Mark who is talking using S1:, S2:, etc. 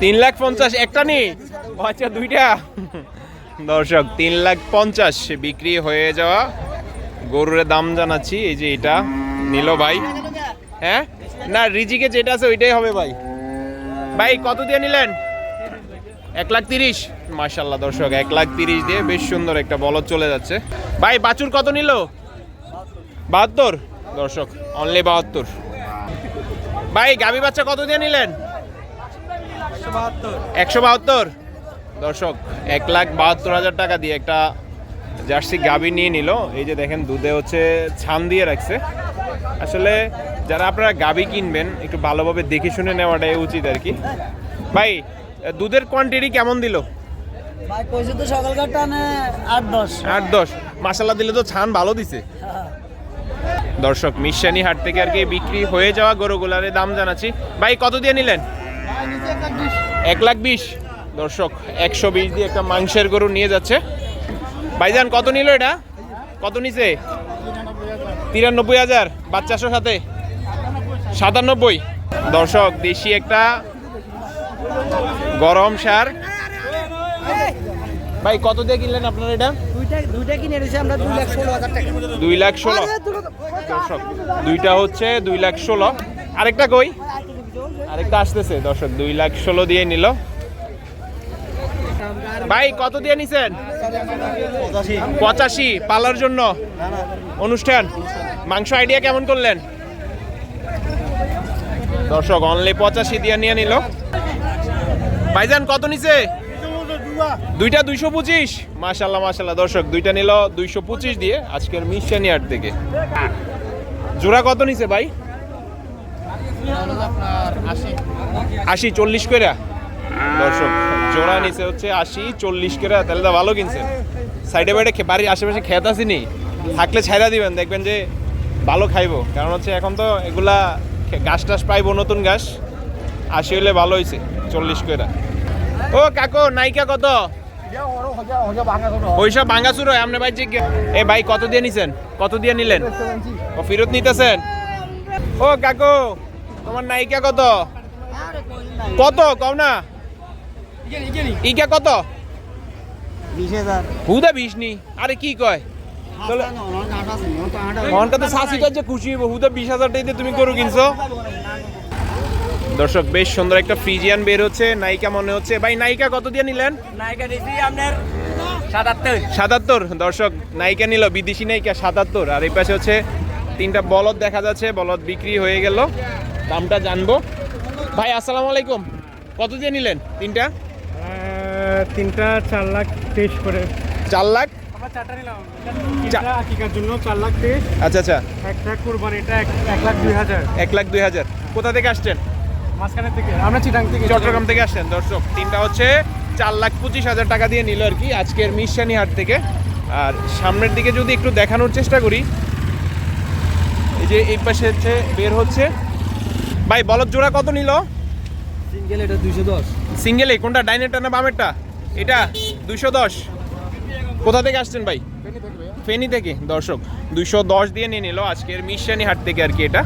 S1: তিন লাখ পঞ্চাশ
S2: একটা নেই আচ্ছা দুইটা। দর্শক, তিন লাখ পঞ্চাশ বিক্রি হয়ে যাওয়া। গরুর দাম জানাচ্ছি, এই যে এটা। নিল ভাই। হ্যাঁ? না রিজিকে যেটা আছে ওইটাই হবে ভাই। ভাই, কত দিয়ে নিলেন? এক লাখ তিরিশ। মার্শাল্লাহ দর্শক, এক লাখ তিরিশ দিয়ে বেশ সুন্দর একটা বলদ চলে যাচ্ছে। ভাই, বাছুর কত নিল? বাহাত্তর। দর্শক অনলি বাহাত্তর। ভাই গাবি বাচ্চা কত দিয়ে নিলেন? একশো বাহাত্তর। দর্শক এক লাখ বাহাত্তর হাজার টাকা দিয়ে একটা জার্সি গাবি নিয়ে নিল। এই যে দেখেন দুধে হচ্ছে ছান দিয়ে রাখছে। আসলে যারা আপনারা গাবি কিনবেন একটু ভালোভাবে দেখে শুনে নেওয়াটাই উচিত আর কি। ভাই দুধের কোয়ান্টিটি কেমন দিল?
S3: ভাই কইছে তো সকালকার টানে আট দশ।
S2: আট দশ। মাসাল্লা দিলে তো ছান ভালো দিছে। দর্শক মিশানি হাট থেকে আর কি বিক্রি হয়ে যাওয়া গরুগুলার দাম জানাচ্ছি। ভাই, কত দিয়ে নিলেন? এক লাখ বিশ। দর্শক, একশো বিশ দিয়ে একটা মাংসের গরু নিয়ে যাচ্ছে। ভাইজান, কত নিল এটা? কত নিছে? তিরানব্বই হাজার। বাচ্চাশোর সাথে? সাতানব্বই। দর্শক, দেশি একটা গরম সার ভাই কত দিয়ে কিনলেন আপনার এটা?
S3: দুইটা দুইটা কিনে এনেছি আমরা দুই লাখ ষোলো হাজার টাকা।
S2: দুই লাখ ষোলো। দর্শক দুইটা হচ্ছে দুই লাখ ষোলো। আরেকটা কই? আরেকটা আসতেছে দর্শক দুই লাখ ষোলো দিয়ে নিল। ভাই কত দিয়ে নিছেন? পঁচাশি পালার জন্য। অনুষ্ঠান মাংস আইডিয়া কেমন করলেন? দর্শক অনলি পঁচাশি দিয়ে নিয়ে নিল। ভাইজান কত নিছে? দুইটা দুইশো পঁচিশ। মাশাল্লাহ মাশাল্লাহ দর্শক, দুইটা নিল দুইশো পঁচিশ দিয়ে আজকের মিশানি আট থেকে। জোড়া কত নিছে ভাই? আশি, চল্লিশ করে দর্শক, জোড়া নিচে হচ্ছে আশি, চল্লিশ করে তাহলে তো ভালো কিনছে সাইডে বাইডে বাড়ির আশেপাশে খেত আসেনি থাকলে ছাইরা দিবেন, দেখবেন যে ভালো খাইবো। কারণ হচ্ছে এখন তো এগুলা ঘাস টাস পাইবো নতুন ঘাস। আশি হলে ভালো হয়েছে চল্লিশ করে ও কাকো নাইকা কত? ওইসব ভাঙা শুরু হয় আপনি ভাই জিজ্ঞে এ ভাই কত দিয়ে নিছেন? কত দিয়ে নিলেন? ও ফেরত নিতেছেন? ও কাকু তোমার নায়িকা কত? কত? কও না। ইকা কত? হুদা বিশ নি আরে কি কয়? মনটা তো শাসি যে খুশি হুদা বিশ হাজার টাকা দিয়ে তুমি গরু কিনছো? দর্শক বেশ সুন্দর একটা ফ্রিজিয়ান বের হচ্ছে। নায়িকা মনে হচ্ছে। ভাই নায়িকা কত দিয়ে নিলেন?
S1: নায়িকা দিছি আপনার সাতাত্তর।
S2: সাতাত্তর? দর্শক নায়িকা নিল বিদেশি নায়িকা সাতাত্তর। আর এই পাশে হচ্ছে তিনটা বলদ দেখা যাচ্ছে। বলদ বিক্রি হয়ে গেল। দামটা জানব। ভাই আসসালামু আলাইকুম। কত দিয়ে নিলেন? তিনটা?
S1: তিনটা চার লাখ তেইশ করে।
S2: চার লাখ?
S1: আমরা চারটা নিলাম।
S2: চা-
S1: তিনটা আকিকার জন্য চার লাখ তেইশ।
S2: আচ্ছা আচ্ছা।
S1: একটা কুরবান এটা এক এক লাখ দুই হাজার।
S2: এক লাখ দুই হাজার। কোথা থেকে আসছেন?
S1: মাঝখানের থেকে আমরা চিটাং থেকে
S2: চট্টগ্রাম থেকে আসছেন দর্শক। তিনটা হচ্ছে চার লাখ পঁচিশ হাজার টাকা দিয়ে নিল আর কি আজকের মিশানি হাট থেকে। আর সামনের দিকে যদি একটু দেখানোর চেষ্টা করি এই যে এই পাশে হচ্ছে বের হচ্ছে। ভাই বলদ জোড়া কত নিল?
S3: সিঙ্গেল এটা দুইশো দশ।
S2: সিঙ্গেলে কোনটা? ডাইনেরটা না বামেরটা? এটা দুইশো দশ। কোথা থেকে আসছেন ভাই? ফেনি থেকে দর্শক। দুইশো দশ দিয়ে নিয়ে নিল আজকের মিশানি হাট থেকে আর কি এটা।